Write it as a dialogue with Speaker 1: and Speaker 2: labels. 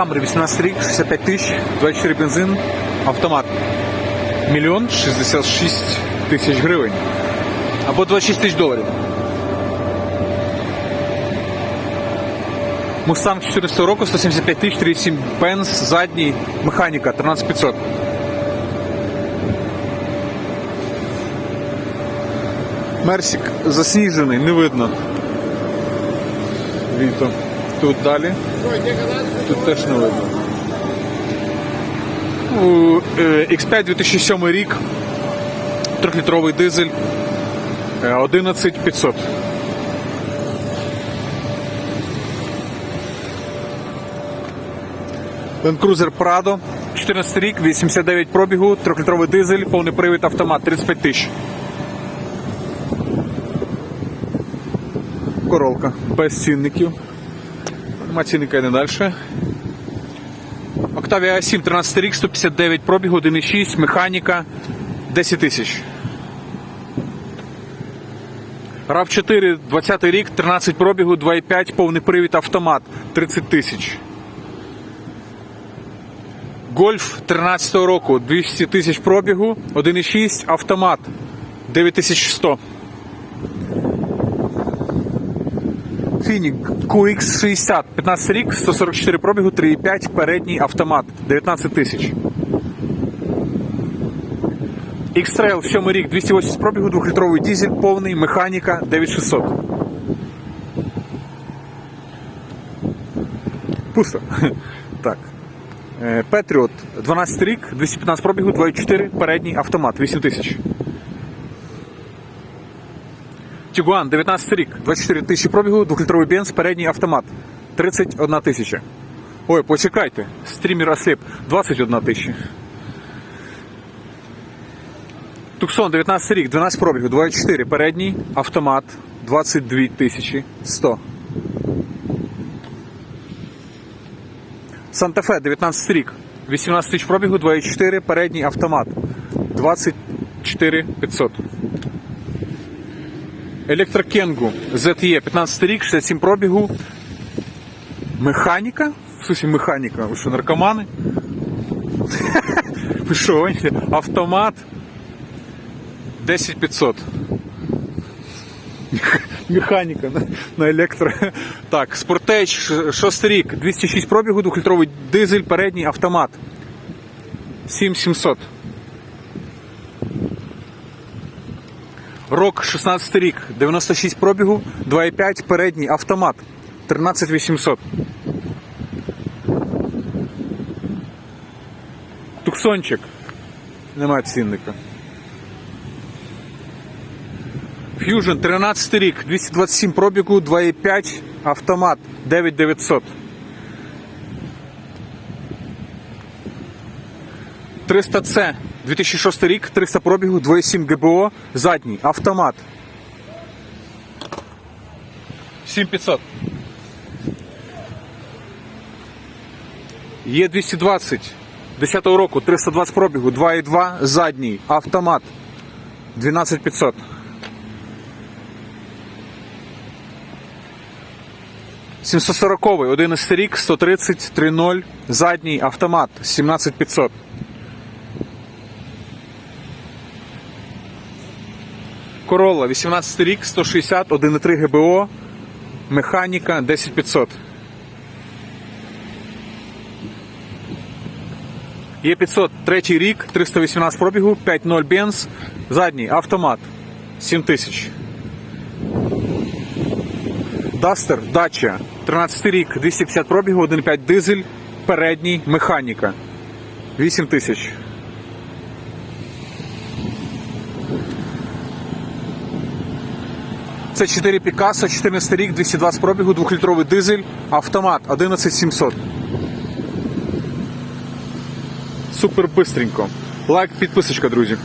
Speaker 1: Хаммер 18 рік, 65 тисяч, 24 бензин, автомат. Мільйон 66 тисяч гривень. Або 26 тисяч доларів. Мустанг 14 року, 175 тисяч, 37 бенз, задній, механіка, 13500. Мерсік засніжений, не видно. Літо. Тут далі. Тут теж не видно. Е, X5 2007 рік. Трьохлітровий дизель. е, 11500. Land Cruiser Prado. 14 рік, 89 пробігу, трьохлітровий дизель, повний привід автомат, 35 тисяч. Королка. Без цінників. Нема цінника йде далі. Octavia A7, 13 рік, 159 пробігу, 1,6, механіка, 10 тисяч. RAV4, 20 рік, 13 пробігу, 2,5, повний привід автомат, 30 тисяч. Гольф 13 року, 200 тисяч пробігу, 1,6, автомат, 9100. Фінік QX60, 15 рік, 144 пробігу, 3,5, передній автомат, 19 тисяч. X-Trail 7 рік, 280 пробігу, 2-літровий дизель, повний, механіка, 9600. Пусто. Так. Е, Patriot 12 рік, 215 пробігу, 2,4, передній автомат, 8 тисяч. Тігуан 19 рік, 24 тисячі пробігу, 2-літровий бенз, передній автомат, 31 тисяча. Ой, почекайте, стрімер осліп, 21 тисяча. Туксон 19 рік, 12 пробігу, 2,4, передній автомат, 22 тисячі 100. Санта-Фе 19 рік, 18 тисяч пробігу, 2,4, передній автомат, 24 500. Електрокенгу ZE 15 рік, 67 пробігу. Механіка? В смысле механіка? Ви що, наркомани? Ви що, автомат 10500. Механіка на електро. Так, Спортеч 6 рік, 206 пробігу, 2-літровий дизель, передній автомат. 7700. Рок 16 рік, 96 пробігу, 2,5 передній автомат, 13800. Туксончик. Немає цінника. Fusion 13 рік, 227 пробігу, 2,5 автомат, 9900. 300C 2006 рік, 300 пробігу, 2,7 ГБО, задній, автомат. 7500. Є 220 10 року, 320 пробігу, 2,2, задній, автомат. 12500. Сімсотсороковий, 11 рік, 130, 3.0, задній автомат, 17500. Королла 18 рік, 160, 1,3 ГБО, механіка 10500. Є 500, третій рік, 318 пробігу, 5.0 бенз, задній автомат 7000. Дастер, дача, 13 рік, 250 пробігу, 1,5 дизель, передній, механіка 8000. Це 4 Пікасо, 14 рік, 220 пробігу, 2-літровий дизель, автомат 11700. Супер бистренько. Лайк, підписочка, друзі.